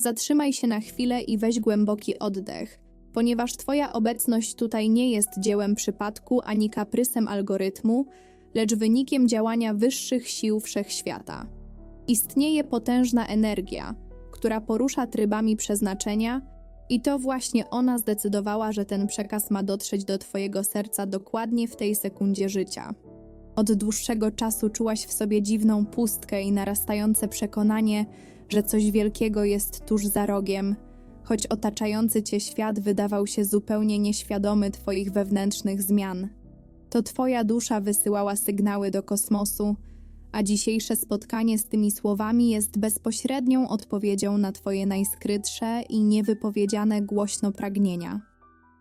Zatrzymaj się na chwilę i weź głęboki oddech, ponieważ Twoja obecność tutaj nie jest dziełem przypadku ani kaprysem algorytmu, lecz wynikiem działania wyższych sił wszechświata. Istnieje potężna energia, która porusza trybami przeznaczenia, i to właśnie ona zdecydowała, że ten przekaz ma dotrzeć do Twojego serca dokładnie w tej sekundzie życia. Od dłuższego czasu czułaś w sobie dziwną pustkę i narastające przekonanie, że coś wielkiego jest tuż za rogiem, choć otaczający cię świat wydawał się zupełnie nieświadomy Twoich wewnętrznych zmian. To Twoja dusza wysyłała sygnały do kosmosu, a dzisiejsze spotkanie z tymi słowami jest bezpośrednią odpowiedzią na Twoje najskrytsze i niewypowiedziane głośno pragnienia.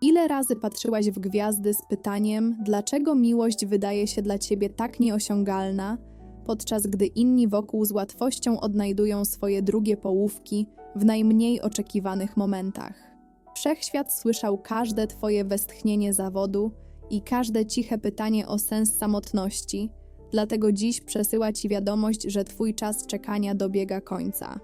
Ile razy patrzyłaś w gwiazdy z pytaniem, dlaczego miłość wydaje się dla ciebie tak nieosiągalna, podczas gdy inni wokół z łatwością odnajdują swoje drugie połówki w najmniej oczekiwanych momentach. Wszechświat słyszał każde Twoje westchnienie zawodu i każde ciche pytanie o sens samotności, dlatego dziś przesyła Ci wiadomość, że Twój czas czekania dobiega końca.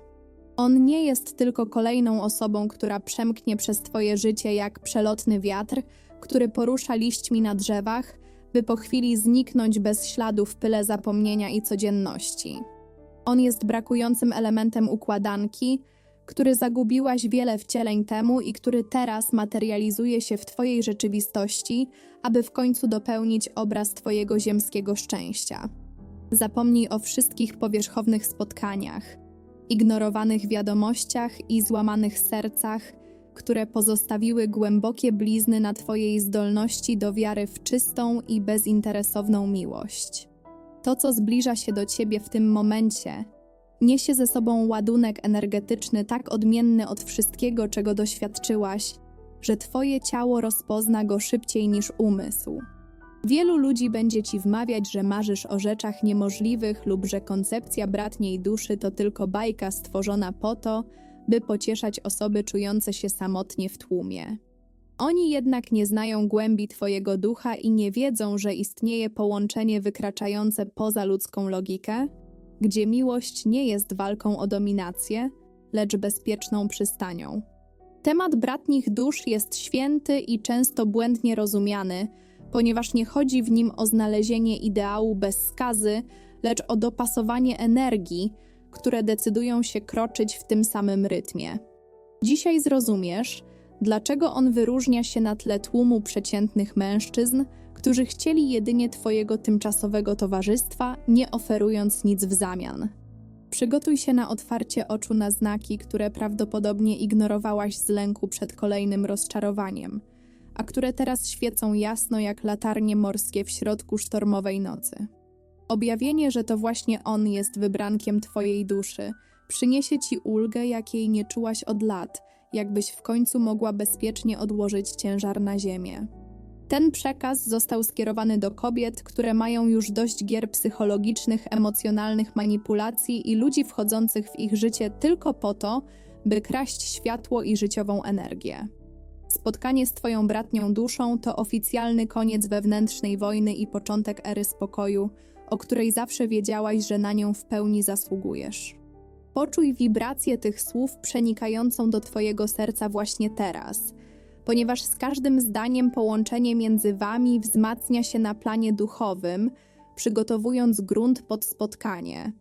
On nie jest tylko kolejną osobą, która przemknie przez Twoje życie jak przelotny wiatr, który porusza liśćmi na drzewach, by po chwili zniknąć bez śladu w pyle zapomnienia i codzienności. On jest brakującym elementem układanki, który zagubiłaś wiele wcieleń temu i który teraz materializuje się w Twojej rzeczywistości, aby w końcu dopełnić obraz Twojego ziemskiego szczęścia. Zapomnij o wszystkich powierzchownych spotkaniach, ignorowanych wiadomościach i złamanych sercach, które pozostawiły głębokie blizny na Twojej zdolności do wiary w czystą i bezinteresowną miłość. To, co zbliża się do Ciebie w tym momencie, niesie ze sobą ładunek energetyczny tak odmienny od wszystkiego, czego doświadczyłaś, że Twoje ciało rozpozna go szybciej niż umysł. Wielu ludzi będzie ci wmawiać, że marzysz o rzeczach niemożliwych lub że koncepcja bratniej duszy to tylko bajka stworzona po to, by pocieszać osoby czujące się samotnie w tłumie. Oni jednak nie znają głębi Twojego ducha i nie wiedzą, że istnieje połączenie wykraczające poza ludzką logikę, gdzie miłość nie jest walką o dominację, lecz bezpieczną przystanią. Temat bratnich dusz jest święty i często błędnie rozumiany, ponieważ nie chodzi w nim o znalezienie ideału bez skazy, lecz o dopasowanie energii, które decydują się kroczyć w tym samym rytmie. Dzisiaj zrozumiesz, dlaczego on wyróżnia się na tle tłumu przeciętnych mężczyzn, którzy chcieli jedynie Twojego tymczasowego towarzystwa, nie oferując nic w zamian. Przygotuj się na otwarcie oczu na znaki, które prawdopodobnie ignorowałaś z lęku przed kolejnym rozczarowaniem, a które teraz świecą jasno jak latarnie morskie w środku sztormowej nocy. Objawienie, że to właśnie on jest wybrankiem Twojej duszy, przyniesie Ci ulgę, jakiej nie czułaś od lat, jakbyś w końcu mogła bezpiecznie odłożyć ciężar na ziemię. Ten przekaz został skierowany do kobiet, które mają już dość gier psychologicznych, emocjonalnych manipulacji i ludzi wchodzących w ich życie tylko po to, by kraść światło i życiową energię. Spotkanie z Twoją bratnią duszą to oficjalny koniec wewnętrznej wojny i początek ery spokoju, o której zawsze wiedziałaś, że na nią w pełni zasługujesz. Poczuj wibrację tych słów przenikającą do Twojego serca właśnie teraz, ponieważ z każdym zdaniem połączenie między Wami wzmacnia się na planie duchowym, przygotowując grunt pod spotkanie.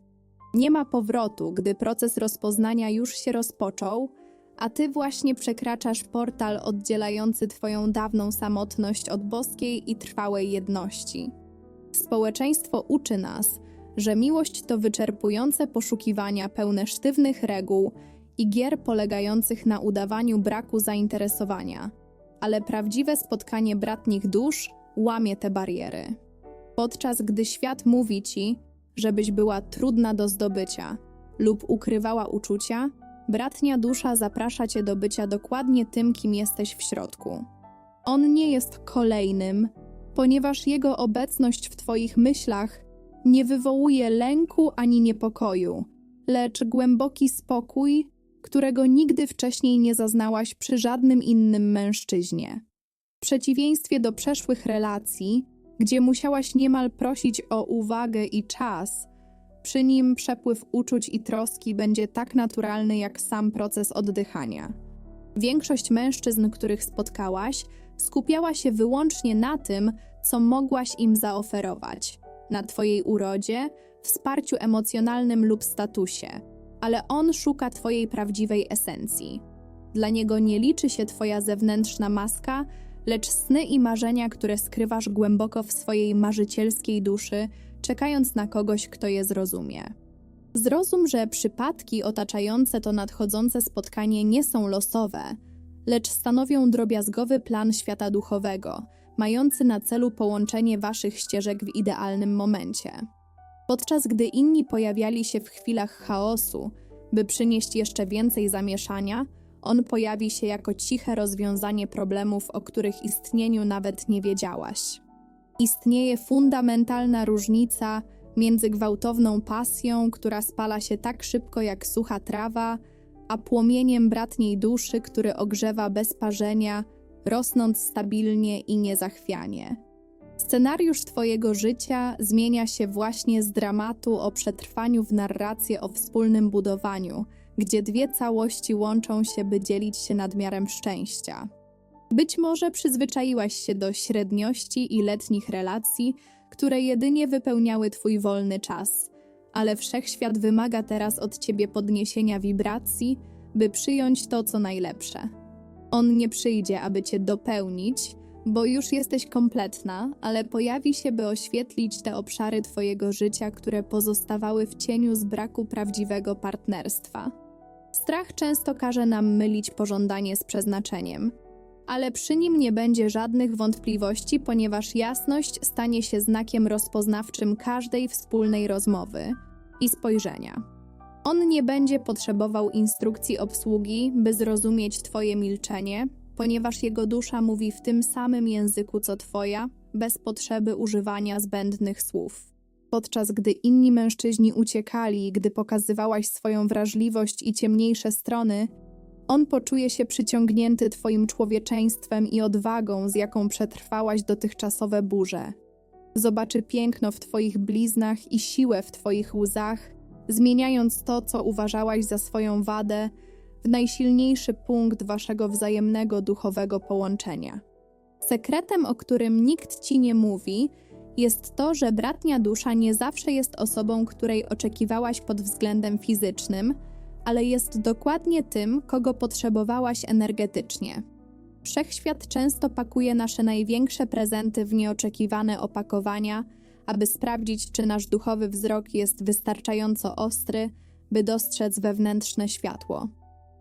Nie ma powrotu, gdy proces rozpoznania już się rozpoczął, a Ty właśnie przekraczasz portal oddzielający Twoją dawną samotność od boskiej i trwałej jedności. Społeczeństwo uczy nas, że miłość to wyczerpujące poszukiwania pełne sztywnych reguł i gier polegających na udawaniu braku zainteresowania, ale prawdziwe spotkanie bratnich dusz łamie te bariery. Podczas gdy świat mówi ci, żebyś była trudna do zdobycia lub ukrywała uczucia, bratnia dusza zaprasza cię do bycia dokładnie tym, kim jesteś w środku. On nie jest kolejnym, ponieważ jego obecność w Twoich myślach nie wywołuje lęku ani niepokoju, lecz głęboki spokój, którego nigdy wcześniej nie zaznałaś przy żadnym innym mężczyźnie. W przeciwieństwie do przeszłych relacji, gdzie musiałaś niemal prosić o uwagę i czas, Przy nim przepływ uczuć i troski będzie tak naturalny jak sam proces oddychania. Większość mężczyzn, których spotkałaś, skupiała się wyłącznie na tym, co mogłaś im zaoferować na Twojej urodzie, wsparciu emocjonalnym lub statusie, ale on szuka Twojej prawdziwej esencji. Dla niego nie liczy się Twoja zewnętrzna maska, lecz sny i marzenia, które skrywasz głęboko w swojej marzycielskiej duszy, czekając na kogoś, kto je zrozumie. Zrozum, że przypadki otaczające to nadchodzące spotkanie nie są losowe, lecz stanowią drobiazgowy plan świata duchowego, mający na celu połączenie waszych ścieżek w idealnym momencie. Podczas gdy inni pojawiali się w chwilach chaosu, by przynieść jeszcze więcej zamieszania, on pojawi się jako ciche rozwiązanie problemów, o których istnieniu nawet nie wiedziałaś. Istnieje fundamentalna różnica między gwałtowną pasją, która spala się tak szybko jak sucha trawa, a płomieniem bratniej duszy, który ogrzewa bez parzenia, rosnąc stabilnie i niezachwianie. Scenariusz Twojego życia zmienia się właśnie z dramatu o przetrwaniu w narrację o wspólnym budowaniu, gdzie dwie całości łączą się, by dzielić się nadmiarem szczęścia. Być może przyzwyczaiłaś się do średniości i letnich relacji, które jedynie wypełniały Twój wolny czas, ale wszechświat wymaga teraz od Ciebie podniesienia wibracji, by przyjąć to, co najlepsze. On nie przyjdzie, aby Cię dopełnić, bo już jesteś kompletna, ale pojawi się, by oświetlić te obszary Twojego życia, które pozostawały w cieniu z braku prawdziwego partnerstwa. Strach często każe nam mylić pożądanie z przeznaczeniem, ale przy nim nie będzie żadnych wątpliwości, ponieważ jasność stanie się znakiem rozpoznawczym każdej wspólnej rozmowy i spojrzenia. On nie będzie potrzebował instrukcji obsługi, by zrozumieć Twoje milczenie, ponieważ jego dusza mówi w tym samym języku co Twoja, bez potrzeby używania zbędnych słów. Podczas gdy inni mężczyźni uciekali, gdy pokazywałaś swoją wrażliwość i ciemniejsze strony, on poczuje się przyciągnięty Twoim człowieczeństwem i odwagą, z jaką przetrwałaś dotychczasowe burze. Zobaczy piękno w Twoich bliznach i siłę w Twoich łzach, zmieniając to, co uważałaś za swoją wadę, w najsilniejszy punkt Waszego wzajemnego duchowego połączenia. Sekretem, o którym nikt Ci nie mówi, jest to, że bratnia dusza nie zawsze jest osobą, której oczekiwałaś pod względem fizycznym, ale jest dokładnie tym, kogo potrzebowałaś energetycznie. Wszechświat często pakuje nasze największe prezenty w nieoczekiwane opakowania, aby sprawdzić, czy nasz duchowy wzrok jest wystarczająco ostry, by dostrzec wewnętrzne światło.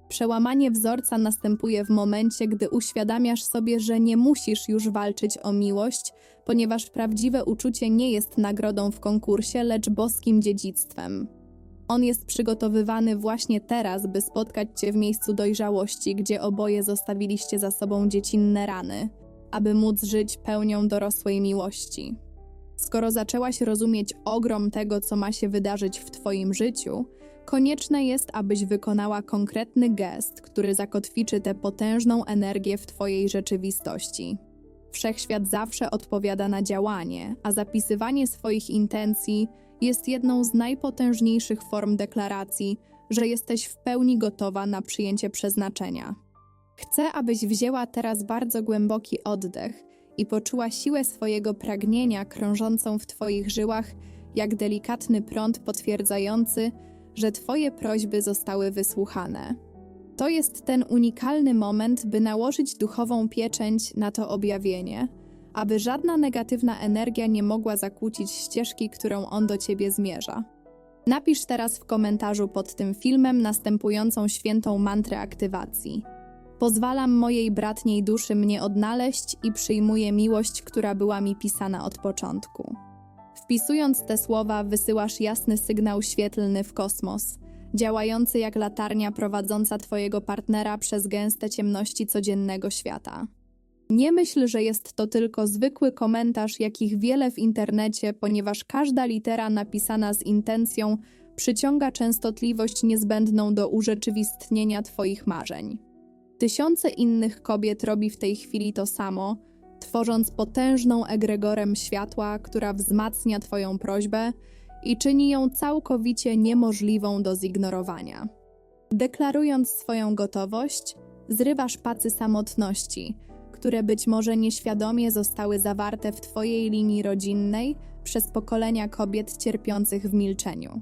Przełamanie wzorca następuje w momencie, gdy uświadamiasz sobie, że nie musisz już walczyć o miłość, ponieważ prawdziwe uczucie nie jest nagrodą w konkursie, lecz boskim dziedzictwem. On jest przygotowywany właśnie teraz, by spotkać cię w miejscu dojrzałości, gdzie oboje zostawiliście za sobą dziecinne rany, aby móc żyć pełnią dorosłej miłości. Skoro zaczęłaś rozumieć ogrom tego, co ma się wydarzyć w Twoim życiu, konieczne jest, abyś wykonała konkretny gest, który zakotwiczy tę potężną energię w Twojej rzeczywistości. Wszechświat zawsze odpowiada na działanie, a zapisywanie swoich intencji jest jedną z najpotężniejszych form deklaracji, że jesteś w pełni gotowa na przyjęcie przeznaczenia. Chcę, abyś wzięła teraz bardzo głęboki oddech i poczuła siłę swojego pragnienia krążącą w Twoich żyłach, jak delikatny prąd potwierdzający, że Twoje prośby zostały wysłuchane. To jest ten unikalny moment, by nałożyć duchową pieczęć na to objawienie, aby żadna negatywna energia nie mogła zakłócić ścieżki, którą on do Ciebie zmierza. Napisz teraz w komentarzu pod tym filmem następującą świętą mantrę aktywacji. Pozwalam mojej bratniej duszy mnie odnaleźć i przyjmuję miłość, która była mi pisana od początku. Wpisując te słowa, wysyłasz jasny sygnał świetlny w kosmos, działający jak latarnia prowadząca Twojego partnera przez gęste ciemności codziennego świata. Nie myśl, że jest to tylko zwykły komentarz, jakich wiele w internecie, ponieważ każda litera napisana z intencją przyciąga częstotliwość niezbędną do urzeczywistnienia Twoich marzeń. Tysiące innych kobiet robi w tej chwili to samo, tworząc potężną egregorem światła, która wzmacnia Twoją prośbę i czyni ją całkowicie niemożliwą do zignorowania. Deklarując swoją gotowość, zrywasz pacy samotności, które być może nieświadomie zostały zawarte w Twojej linii rodzinnej przez pokolenia kobiet cierpiących w milczeniu.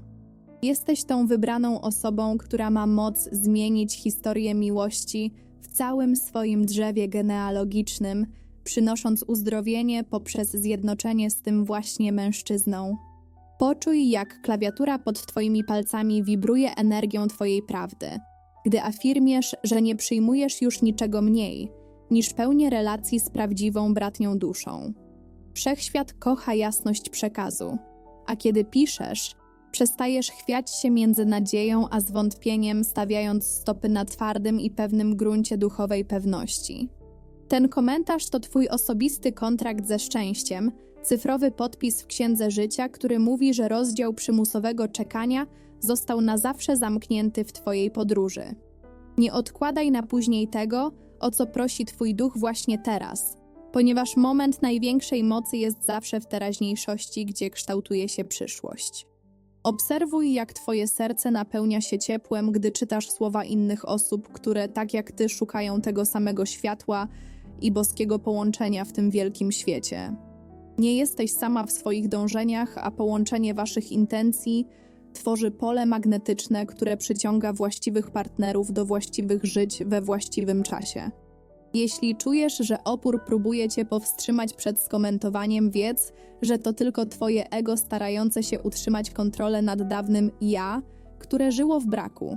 Jesteś tą wybraną osobą, która ma moc zmienić historię miłości w całym swoim drzewie genealogicznym, przynosząc uzdrowienie poprzez zjednoczenie z tym właśnie mężczyzną. Poczuj, jak klawiatura pod Twoimi palcami wibruje energią Twojej prawdy, gdy afirmiesz, że nie przyjmujesz już niczego mniej niż pełnię relacji z prawdziwą bratnią duszą. Wszechświat kocha jasność przekazu, a kiedy piszesz, przestajesz chwiać się między nadzieją a zwątpieniem, stawiając stopy na twardym i pewnym gruncie duchowej pewności. Ten komentarz to Twój osobisty kontrakt ze szczęściem, cyfrowy podpis w księdze życia, który mówi, że rozdział przymusowego czekania został na zawsze zamknięty w Twojej podróży. Nie odkładaj na później tego, o co prosi Twój duch właśnie teraz, ponieważ moment największej mocy jest zawsze w teraźniejszości, gdzie kształtuje się przyszłość. Obserwuj, jak Twoje serce napełnia się ciepłem, gdy czytasz słowa innych osób, które tak jak Ty szukają tego samego światła i boskiego połączenia w tym wielkim świecie. Nie jesteś sama w swoich dążeniach, a połączenie Waszych intencji tworzy pole magnetyczne, które przyciąga właściwych partnerów do właściwych żyć we właściwym czasie. Jeśli czujesz, że opór próbuje cię powstrzymać przed skomentowaniem, wiedz, że to tylko twoje ego starające się utrzymać kontrolę nad dawnym ja, które żyło w braku.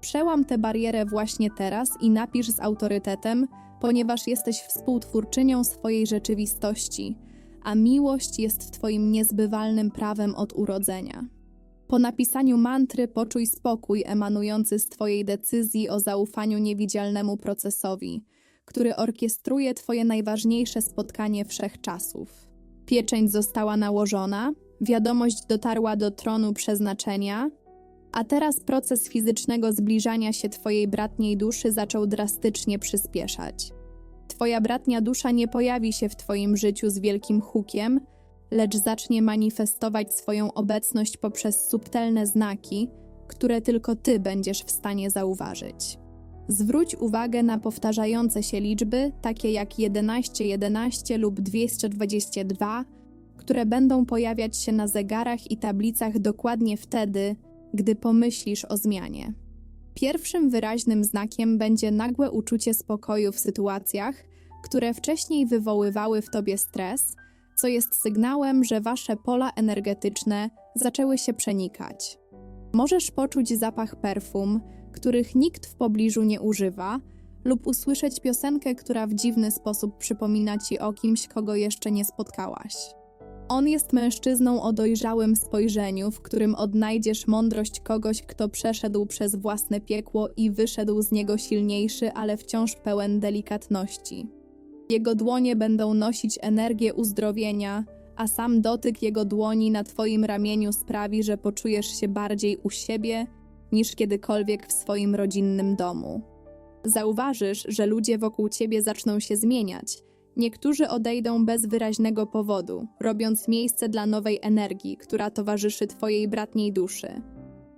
Przełam tę barierę właśnie teraz i napisz z autorytetem, ponieważ jesteś współtwórczynią swojej rzeczywistości, a miłość jest twoim niezbywalnym prawem od urodzenia. Po napisaniu mantry poczuj spokój emanujący z Twojej decyzji o zaufaniu niewidzialnemu procesowi, który orkiestruje Twoje najważniejsze spotkanie wszechczasów. Pieczęć została nałożona, wiadomość dotarła do tronu przeznaczenia, a teraz proces fizycznego zbliżania się Twojej bratniej duszy zaczął drastycznie przyspieszać. Twoja bratnia dusza nie pojawi się w Twoim życiu z wielkim hukiem, lecz zacznie manifestować swoją obecność poprzez subtelne znaki, które tylko Ty będziesz w stanie zauważyć. Zwróć uwagę na powtarzające się liczby, takie jak 1111 11 lub 222, które będą pojawiać się na zegarach i tablicach dokładnie wtedy, gdy pomyślisz o zmianie. Pierwszym wyraźnym znakiem będzie nagłe uczucie spokoju w sytuacjach, które wcześniej wywoływały w tobie stres – co jest sygnałem, że wasze pola energetyczne zaczęły się przenikać. Możesz poczuć zapach perfum, których nikt w pobliżu nie używa, lub usłyszeć piosenkę, która w dziwny sposób przypomina ci o kimś, kogo jeszcze nie spotkałaś. On jest mężczyzną o dojrzałym spojrzeniu, w którym odnajdziesz mądrość kogoś, kto przeszedł przez własne piekło i wyszedł z niego silniejszy, ale wciąż pełen delikatności. Jego dłonie będą nosić energię uzdrowienia, a sam dotyk jego dłoni na Twoim ramieniu sprawi, że poczujesz się bardziej u siebie niż kiedykolwiek w swoim rodzinnym domu. Zauważysz, że ludzie wokół Ciebie zaczną się zmieniać. Niektórzy odejdą bez wyraźnego powodu, robiąc miejsce dla nowej energii, która towarzyszy Twojej bratniej duszy.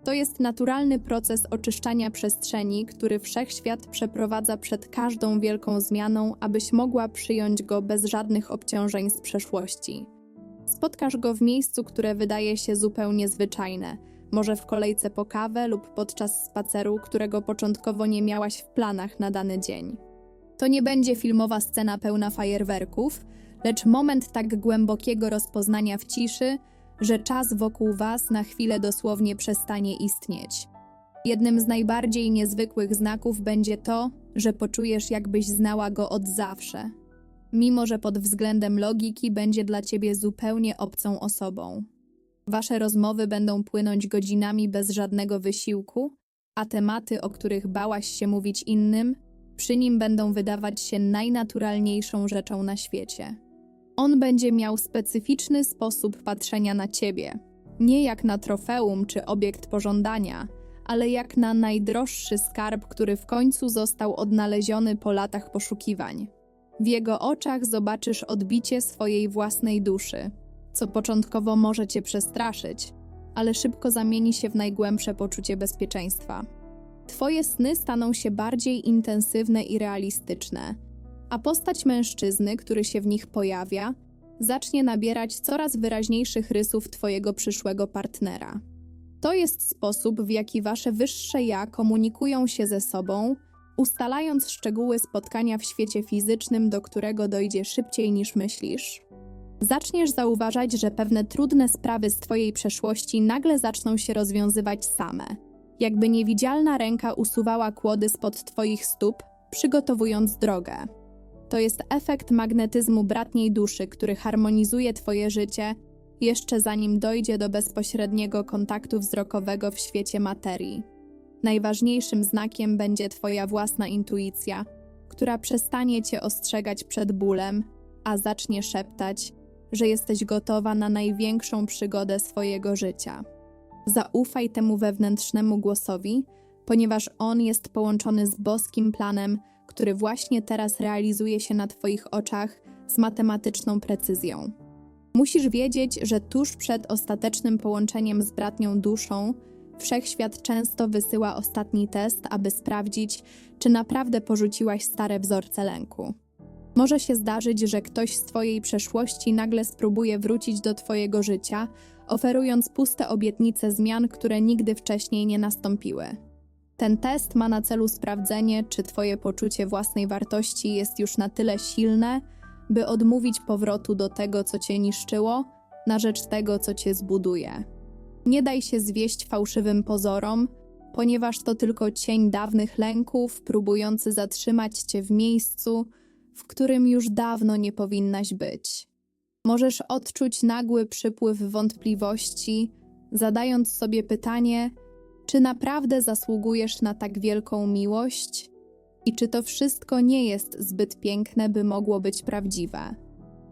To jest naturalny proces oczyszczania przestrzeni, który wszechświat przeprowadza przed każdą wielką zmianą, abyś mogła przyjąć go bez żadnych obciążeń z przeszłości. Spotkasz go w miejscu, które wydaje się zupełnie zwyczajne, może w kolejce po kawę lub podczas spaceru, którego początkowo nie miałaś w planach na dany dzień. To nie będzie filmowa scena pełna fajerwerków, lecz moment tak głębokiego rozpoznania w ciszy, że czas wokół Was na chwilę dosłownie przestanie istnieć. Jednym z najbardziej niezwykłych znaków będzie to, że poczujesz, jakbyś znała go od zawsze, mimo że pod względem logiki będzie dla ciebie zupełnie obcą osobą. Wasze rozmowy będą płynąć godzinami bez żadnego wysiłku, a tematy, o których bałaś się mówić innym, przy nim będą wydawać się najnaturalniejszą rzeczą na świecie. On będzie miał specyficzny sposób patrzenia na ciebie, nie jak na trofeum czy obiekt pożądania, ale jak na najdroższy skarb, który w końcu został odnaleziony po latach poszukiwań. W jego oczach zobaczysz odbicie swojej własnej duszy, co początkowo może cię przestraszyć, ale szybko zamieni się w najgłębsze poczucie bezpieczeństwa. Twoje sny staną się bardziej intensywne i realistyczne, a postać mężczyzny, który się w nich pojawia, zacznie nabierać coraz wyraźniejszych rysów Twojego przyszłego partnera. To jest sposób, w jaki Wasze wyższe ja komunikują się ze sobą, ustalając szczegóły spotkania w świecie fizycznym, do którego dojdzie szybciej niż myślisz. Zaczniesz zauważać, że pewne trudne sprawy z Twojej przeszłości nagle zaczną się rozwiązywać same, jakby niewidzialna ręka usuwała kłody spod Twoich stóp, przygotowując drogę. To jest efekt magnetyzmu bratniej duszy, który harmonizuje Twoje życie jeszcze zanim dojdzie do bezpośredniego kontaktu wzrokowego w świecie materii. Najważniejszym znakiem będzie Twoja własna intuicja, która przestanie Cię ostrzegać przed bólem, a zacznie szeptać, że jesteś gotowa na największą przygodę swojego życia. Zaufaj temu wewnętrznemu głosowi, ponieważ on jest połączony z boskim planem, który właśnie teraz realizuje się na Twoich oczach z matematyczną precyzją. Musisz wiedzieć, że tuż przed ostatecznym połączeniem z bratnią duszą, wszechświat często wysyła ostatni test, aby sprawdzić, czy naprawdę porzuciłaś stare wzorce lęku. Może się zdarzyć, że ktoś z Twojej przeszłości nagle spróbuje wrócić do Twojego życia, oferując puste obietnice zmian, które nigdy wcześniej nie nastąpiły. Ten test ma na celu sprawdzenie, czy Twoje poczucie własnej wartości jest już na tyle silne, by odmówić powrotu do tego, co Cię niszczyło, na rzecz tego, co Cię zbuduje. Nie daj się zwieść fałszywym pozorom, ponieważ to tylko cień dawnych lęków, próbujący zatrzymać Cię w miejscu, w którym już dawno nie powinnaś być. Możesz odczuć nagły przypływ wątpliwości, zadając sobie pytanie, czy naprawdę zasługujesz na tak wielką miłość? I czy to wszystko nie jest zbyt piękne, by mogło być prawdziwe?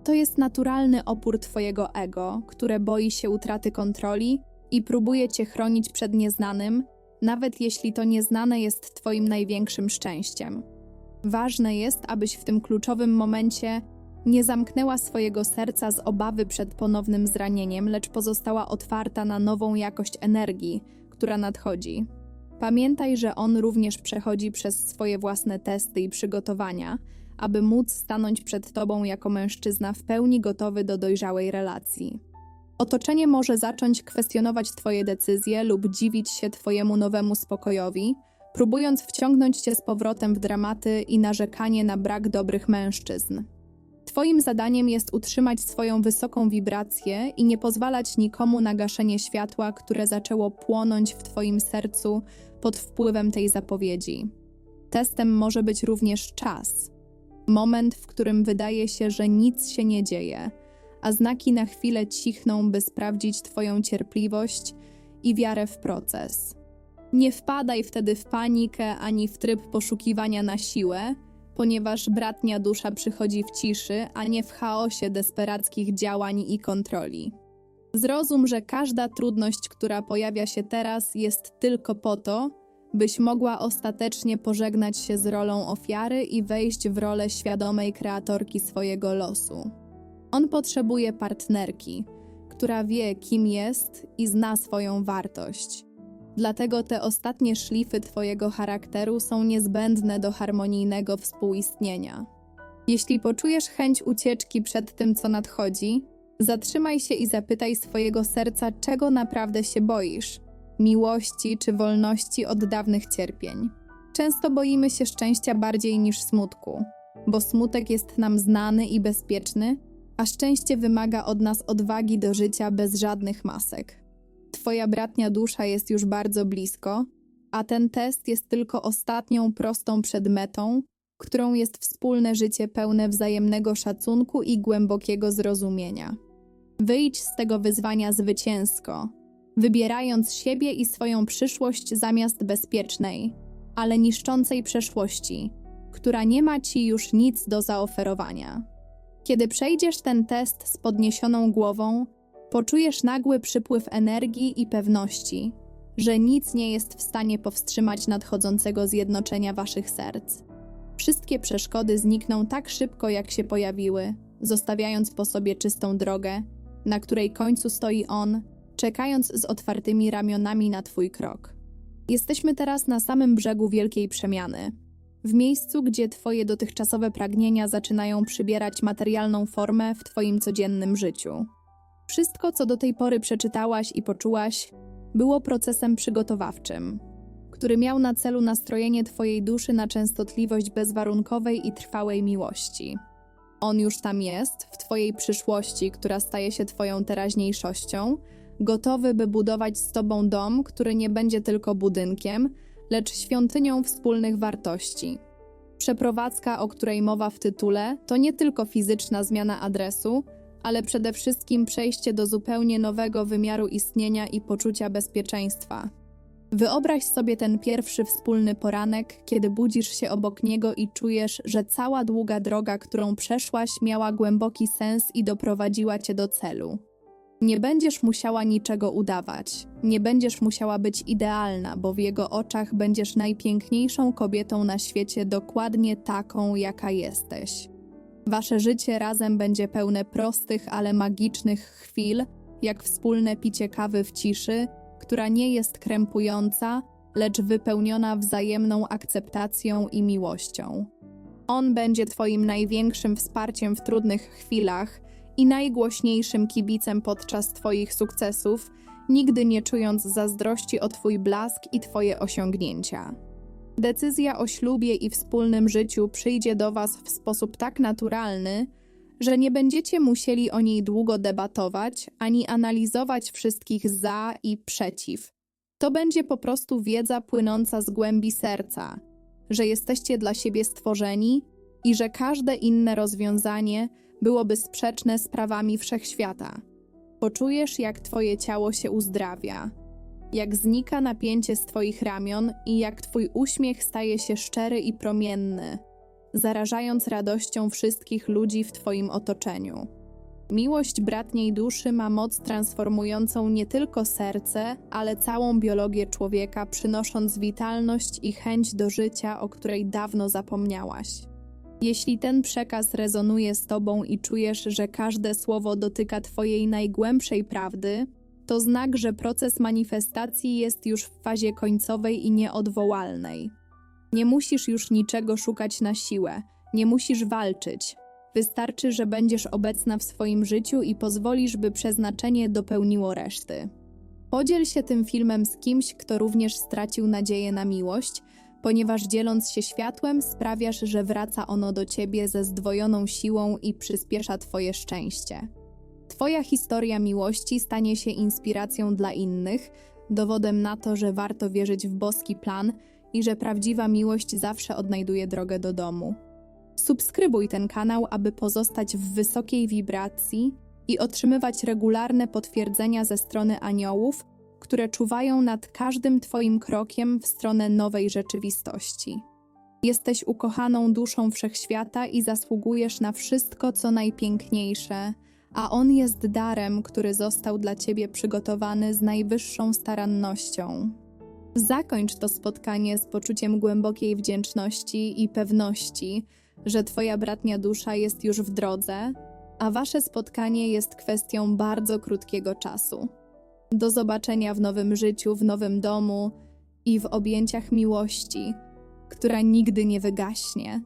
To jest naturalny opór Twojego ego, które boi się utraty kontroli i próbuje Cię chronić przed nieznanym, nawet jeśli to nieznane jest Twoim największym szczęściem. Ważne jest, abyś w tym kluczowym momencie nie zamknęła swojego serca z obawy przed ponownym zranieniem, lecz pozostała otwarta na nową jakość energii, która nadchodzi. Pamiętaj, że on również przechodzi przez swoje własne testy i przygotowania, aby móc stanąć przed tobą jako mężczyzna w pełni gotowy do dojrzałej relacji. Otoczenie może zacząć kwestionować Twoje decyzje lub dziwić się Twojemu nowemu spokojowi, próbując wciągnąć Cię z powrotem w dramaty i narzekanie na brak dobrych mężczyzn. Twoim zadaniem jest utrzymać swoją wysoką wibrację i nie pozwalać nikomu na gaszenie światła, które zaczęło płonąć w Twoim sercu pod wpływem tej zapowiedzi. Testem może być również czas. Moment, w którym wydaje się, że nic się nie dzieje, a znaki na chwilę cichną, by sprawdzić Twoją cierpliwość i wiarę w proces. Nie wpadaj wtedy w panikę ani w tryb poszukiwania na siłę, ponieważ bratnia dusza przychodzi w ciszy, a nie w chaosie desperackich działań i kontroli. Zrozum, że każda trudność, która pojawia się teraz, jest tylko po to, byś mogła ostatecznie pożegnać się z rolą ofiary i wejść w rolę świadomej kreatorki swojego losu. On potrzebuje partnerki, która wie, kim jest i zna swoją wartość. Dlatego te ostatnie szlify Twojego charakteru są niezbędne do harmonijnego współistnienia. Jeśli poczujesz chęć ucieczki przed tym, co nadchodzi, zatrzymaj się i zapytaj swojego serca, czego naprawdę się boisz miłości czy wolności od dawnych cierpień. Często boimy się szczęścia bardziej niż smutku, bo smutek jest nam znany i bezpieczny, a szczęście wymaga od nas odwagi do życia bez żadnych masek. Twoja bratnia dusza jest już bardzo blisko, a ten test jest tylko ostatnią prostą przedmetą, którą jest wspólne życie pełne wzajemnego szacunku i głębokiego zrozumienia. Wyjdź z tego wyzwania zwycięsko, wybierając siebie i swoją przyszłość zamiast bezpiecznej, ale niszczącej przeszłości, która nie ma ci już nic do zaoferowania. Kiedy przejdziesz ten test z podniesioną głową, poczujesz nagły przypływ energii i pewności, że nic nie jest w stanie powstrzymać nadchodzącego zjednoczenia waszych serc. Wszystkie przeszkody znikną tak szybko, jak się pojawiły, zostawiając po sobie czystą drogę, na której końcu stoi on, czekając z otwartymi ramionami na Twój krok. Jesteśmy teraz na samym brzegu wielkiej przemiany. W miejscu, gdzie Twoje dotychczasowe pragnienia zaczynają przybierać materialną formę w Twoim codziennym życiu. Wszystko, co do tej pory przeczytałaś i poczułaś, było procesem przygotowawczym, który miał na celu nastrojenie Twojej duszy na częstotliwość bezwarunkowej i trwałej miłości. On już tam jest, w Twojej przyszłości, która staje się Twoją teraźniejszością, gotowy, by budować z Tobą dom, który nie będzie tylko budynkiem, lecz świątynią wspólnych wartości. Przeprowadzka, o której mowa w tytule, to nie tylko fizyczna zmiana adresu, ale przede wszystkim przejście do zupełnie nowego wymiaru istnienia i poczucia bezpieczeństwa. Wyobraź sobie ten pierwszy wspólny poranek, kiedy budzisz się obok niego i czujesz, że cała długa droga, którą przeszłaś, miała głęboki sens i doprowadziła cię do celu. Nie będziesz musiała niczego udawać, nie będziesz musiała być idealna, bo w jego oczach będziesz najpiękniejszą kobietą na świecie, dokładnie taką, jaka jesteś. Wasze życie razem będzie pełne prostych, ale magicznych chwil, jak wspólne picie kawy w ciszy, która nie jest krępująca, lecz wypełniona wzajemną akceptacją i miłością. On będzie Twoim największym wsparciem w trudnych chwilach i najgłośniejszym kibicem podczas Twoich sukcesów, nigdy nie czując zazdrości o Twój blask i Twoje osiągnięcia. Decyzja o ślubie i wspólnym życiu przyjdzie do Was w sposób tak naturalny, że nie będziecie musieli o niej długo debatować ani analizować wszystkich za i przeciw. To będzie po prostu wiedza płynąca z głębi serca, że jesteście dla siebie stworzeni i że każde inne rozwiązanie byłoby sprzeczne z prawami wszechświata. Poczujesz, jak Twoje ciało się uzdrawia, jak znika napięcie z Twoich ramion i jak Twój uśmiech staje się szczery i promienny, zarażając radością wszystkich ludzi w Twoim otoczeniu. Miłość bratniej duszy ma moc transformującą nie tylko serce, ale całą biologię człowieka, przynosząc witalność i chęć do życia, o której dawno zapomniałaś. Jeśli ten przekaz rezonuje z Tobą i czujesz, że każde słowo dotyka Twojej najgłębszej prawdy, to znak, że proces manifestacji jest już w fazie końcowej i nieodwołalnej. Nie musisz już niczego szukać na siłę, nie musisz walczyć. Wystarczy, że będziesz obecna w swoim życiu i pozwolisz, by przeznaczenie dopełniło reszty. Podziel się tym filmem z kimś, kto również stracił nadzieję na miłość, ponieważ dzieląc się światłem, sprawiasz, że wraca ono do ciebie ze zdwojoną siłą i przyspiesza Twoje szczęście. Twoja historia miłości stanie się inspiracją dla innych, dowodem na to, że warto wierzyć w boski plan i że prawdziwa miłość zawsze odnajduje drogę do domu. Subskrybuj ten kanał, aby pozostać w wysokiej wibracji i otrzymywać regularne potwierdzenia ze strony aniołów, które czuwają nad każdym Twoim krokiem w stronę nowej rzeczywistości. Jesteś ukochaną duszą wszechświata i zasługujesz na wszystko, co najpiękniejsze, a On jest darem, który został dla Ciebie przygotowany z najwyższą starannością. Zakończ to spotkanie z poczuciem głębokiej wdzięczności i pewności, że Twoja bratnia dusza jest już w drodze, a Wasze spotkanie jest kwestią bardzo krótkiego czasu. Do zobaczenia w nowym życiu, w nowym domu i w objęciach miłości, która nigdy nie wygaśnie,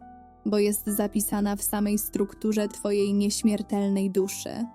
bo jest zapisana w samej strukturze Twojej nieśmiertelnej duszy.